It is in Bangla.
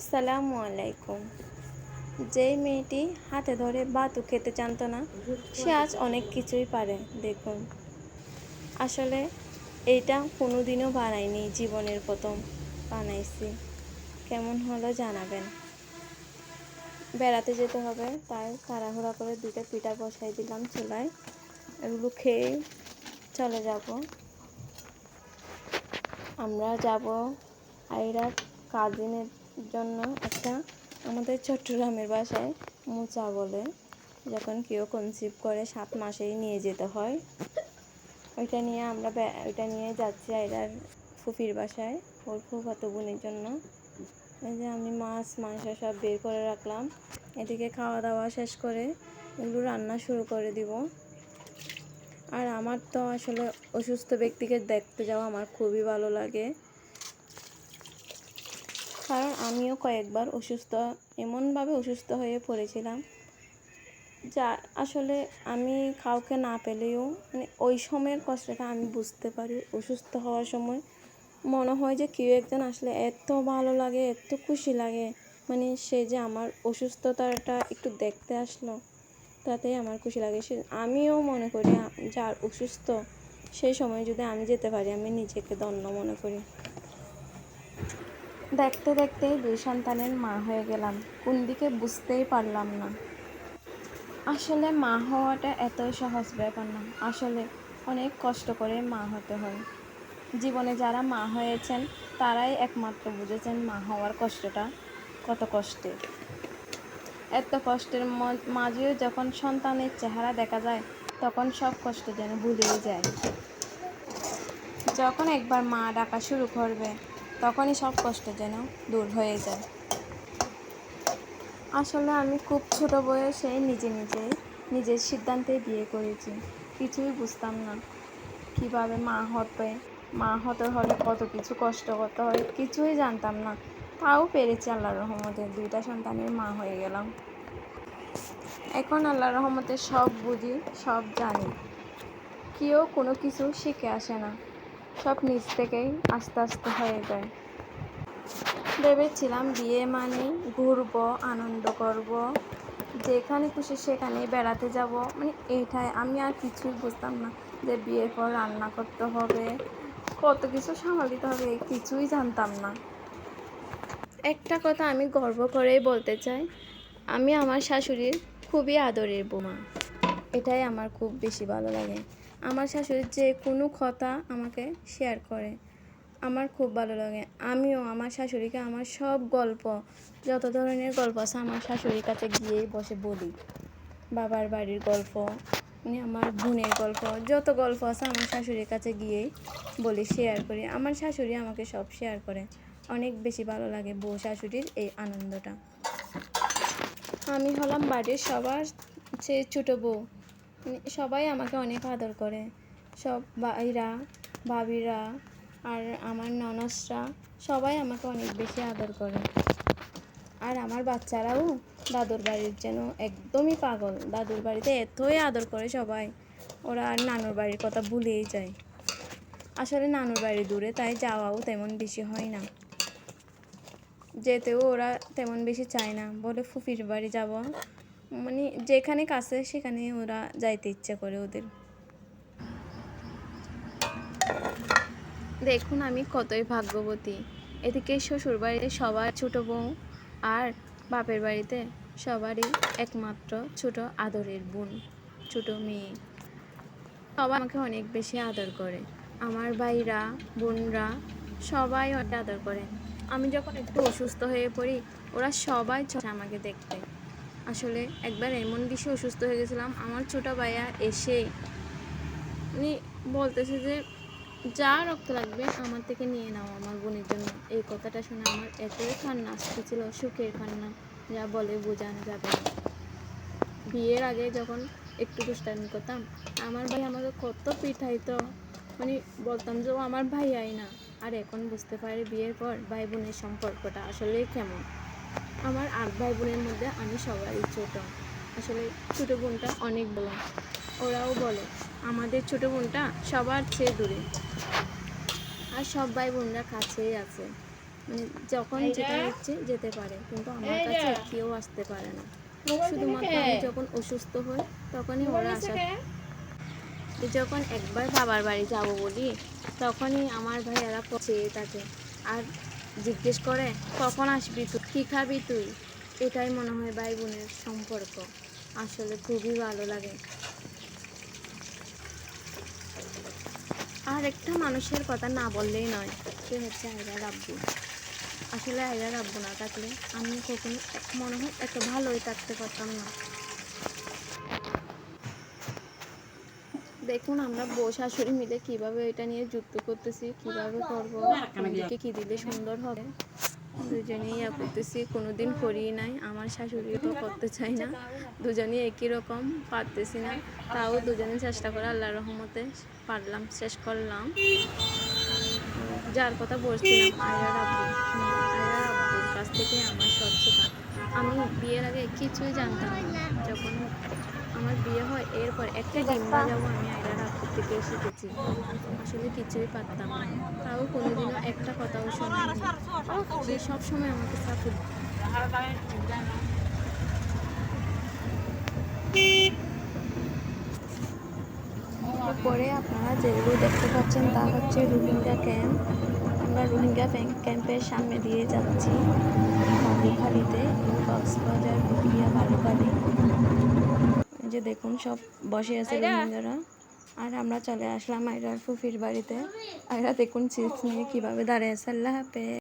আসসালামু আলাইকুম। যেই মেয়েটি হাতে ধরে বাতু খেতে জানতো না, সে আজ অনেক কিছুই পারে, দেখুন। আসলে এইটা কোনোদিনও বানাইনি জীবনের প্রথম বানাইছি। কেমন হলো জানাবেন। বেড়াতে যেতে হবে, তাই তাড়াহুড়া করে দুইটা পিঠা বসাই দিলাম চুলায়, এগুলো খেয়ে চলে যাব। আমরা যাব আইরা কাজিনের জন্য একটা আমাদের চট্টগ্রামের বাসায় মোচা বলে, যখন কেউ কনসিভ করে সাত মাসেই নিয়ে যেতে হয়। ওইটা নিয়ে আমরা ওইটা নিয়ে যাচ্ছি আইরার ফুফির বাসায়, ওর ফুফাতো বোনের জন্য। এই যে আমি মাছ, মাংস সব বের করে রাখলাম। এদিকে খাওয়া দাওয়া শেষ করে এগুলো রান্না শুরু করে দিব। আর আমার তো আসলে অসুস্থ ব্যক্তিকে দেখতে যাওয়া আমার খুবই ভালো লাগে। কারণ আমিও কয়েকবার অসুস্থ, এমনভাবে অসুস্থ হয়ে পড়েছিলাম যা আসলে আমি কাউকে না পেলেও মানে ওই সময়ের কষ্টটা আমি বুঝতে পারি। অসুস্থ হওয়ার সময় মনে হয় যে কেউ একজন আসলে এত ভালো লাগে, এত খুশি লাগে মানে সে যে আমার অসুস্থতাটা একটু দেখতে আসলো, তাতেই আমার খুশি লাগে। সে আমিও মনে করি যার অসুস্থ, সেই সময় যদি আমি যেতে পারি, আমি নিজেকে ধন্য মনে করি। দেখতে দেখতে দুই সন্তানের মা হয়ে গেলাম। কোন দিকে বুঝতেই পারলাম না। আসলে মা হওয়াটা এতই সহজ ব্যাপার না। আসলে অনেক কষ্ট করে মা হতে হয়। জীবনে যারা মা হয়েছেন, তারাই একমাত্র বুঝেছেন মা হওয়ার কষ্টটা কত কষ্টের। এত কষ্টের মাঝেও যখন সন্তানের চেহারা দেখা যায়, তখন সব কষ্ট যেন ভুলেই যায়। যখন একবার মা ডাকা শুরু করবে তখনই সব কষ্ট যেন দূর হয়ে যায়। আসলে আমি খুব ছোট বয়সে নিজে নিজে নিজের সিদ্ধান্তে বিয়ে করেছি। কিছুই বুঝতাম না। কীভাবে মা হতে মা হতে হলে কত কিছু কষ্ট করতে হয় কিছুই জানতাম না। তাও পেরেছি আল্লাহ রহমতে দুইটা সন্তানের মা হয়ে গেলাম। এখন আল্লাহর রহমতে সব বুঝি, সব জানি। কেউ কোনো কিছু শিখে আসে না। সব নিজ থেকেই আস্তে আস্তে হয়ে যায়। ভেবেছিলাম বিয়ে মানে ঘুরবো, আনন্দ করব। যেখানে খুশি সেখানে বেড়াতে যাব। মানে এইটাই, আমি আর কিছুই বুঝতাম না যে বিয়ের পর রান্না করতে হবে। কত কিছু সামাল দিতে হবে কিছুই জানতাম না। একটা কথা আমি গর্ব করেই বলতে চাই, আমি আমার শাশুড়ির খুবই আদরের বোমা। এটাই আমার খুব বেশি ভালো লাগে। আমার শাশুড়ির যে কোনো কথা আমাকে শেয়ার করে। আমার খুব ভালো লাগে। আমিও আমার শাশুড়িকে আমার সব গল্প, যত ধরনের গল্প আছে আমার শাশুড়ির কাছে গিয়েই বসে বলি। বাবার বাড়ির গল্প মানে আমার বোনের গল্প, যত গল্প আছে আমার শাশুড়ির কাছে গিয়েই বলি শেয়ার করি। আমার শাশুড়ি আমাকে সব শেয়ার করে। অনেক বেশি ভালো লাগে বউ শাশুড়ির এই আনন্দটা। আমি হলাম বাড়ির সবার চেয়ে ছোটো বউ। সবাই আমাকে অনেক আদর করে। সব ভাইরা, ভাবিরা আর আমার ননসরা সবাই আমাকে অনেক বেশি আদর করে। আর আমার বাচ্চারাও দাদুর বাড়ির যেন একদমই পাগল। দাদুর বাড়িতে এতই আদর করে সবাই। ওরা আর নানুর বাড়ির কথা ভুলেই যায়। আসলে নানুর বাড়ি দূরে, তাই যাওয়াও তেমন বেশি হয় না। যেতেও ওরা তেমন বেশি চায় না। বলে, ফুফির বাড়ি যাব। মানে যেখানে কাছে সেখানে ওরা যাইতে ইচ্ছা করে ওদের। দেখুন আমি কতই ভাগ্যবতী। এদিকে শ্বশুর বাড়িতে সবার ছোট বউ আর বাপের বাড়িতে সবারই একমাত্র ছোট আদরের বোন, ছোট মেয়ে। সবাই আমাকে অনেক বেশি আদর করে। আমার ভাইরা, বোনরা সবাই অনেক আদর করে আমি যখন একটু অসুস্থ হয়ে পড়ি, ওরা সবাই আমাকে দেখতে। আসলে একবার এমন বেশি অসুস্থ হয়ে গেছিলাম, আমার ছোট ভাইয়া এসে উনি বলতেছে যে, যা রক্ত লাগবে আমার থেকে নিয়ে নাও আমার বোনের জন্য। এই কথাটা শুনে আমার এতই কান্না আসতেছিল, সুখের কান্না, যা বলে বোঝানো যাবে না। বিয়ের আগে যখন একটু দুষ্টামি করতাম, আমার ভাই আমাকে কত পিঠাইতো মানে বলতাম যে, ও আমার ভাই আই না। আর এখন বুঝতে পারি বিয়ের পর ভাই বোনের সম্পর্কটা আসলেই কেমন। আমার আট ভাই বোনের মধ্যে আমি সবারই ছোট। আসলে ছোটো বোনটা অনেক বড়। ওরাও বলে আমাদের ছোটো বোনটা সবার চেয়ে দূরে। আর সব ভাই বোনরা কাছেই আছে। মানে যখন যেটা হচ্ছে যেতে পারে কিন্তু আমার কাছে কেউ আসতে পারে না। শুধুমাত্র আমি যখন অসুস্থ হই তখনই ওরা আসা যখন একবার বাবার বাড়ি যাব বলি তখনই আমার ভাইয়ারা চেয়ে থাকে আর জিজ্ঞেস করে, কখন আসবি তুই কী খাবি তুই? এটাই মনে হয় ভাই বোনের সম্পর্ক। আসলে খুবই ভালো লাগে। আর একটা মানুষের কথা না বললেই নয়, সে হচ্ছে আয়রা রাব্বু। আসলে আয়রা রাব্বু না থাকলে আমি কখনো মনে হয় এত ভালোই থাকতে পারতাম না। দেখুন আমরা বউ শাশুড়ি মিলে কীভাবে এটা নিয়ে যুক্ত করতেছি, কীভাবে করব কোনদিকে কি দিলে সুন্দর হবে? দুজনেই ইয়া করতেছি, কোনোদিন করি নাই। আমার শাশুড়ি তো করতে চাই না। দুজনেই একই রকম, পারতেছি না। তাও দুজনে চেষ্টা করে আল্লাহর রহমতে পারলাম, শেষ করলাম। যার কথা বলছিলাম কাছ থেকে আমার সব শেখা আমি বিয়ের আগে কিছুই জানতাম না। যখন আমার বিয়ে হয় এরপর একটা ডিম্বা যাব আমি আয়রা রাব্বুর থেকে শিখেছি আসলে কিছুই পারতাম না। তাও কোনোদিনও একটা কথাও শোনায়নি। সে সবসময় আমাকে সাপোর্ট পরে আপনারা যেগুলো দেখতে পাচ্ছেন তা হচ্ছে রোহিঙ্গা ক্যাম্প। আমরা রোহিঙ্গা ক্যাম্পের সামনে দিয়ে যাচ্ছি। বালুখালিতে কক্সবাজার পুরুলিয়া বালুখালি যে দেখুন সব বসে আছে রোহিঙ্গারা। আর আমরা চলে আসলাম আয়রার ফুফির বাড়িতে। আয়রা দেখুন চিপস নিয়ে কীভাবে দাঁড়িয়ে আছে। আল্লাহ হাফেজ।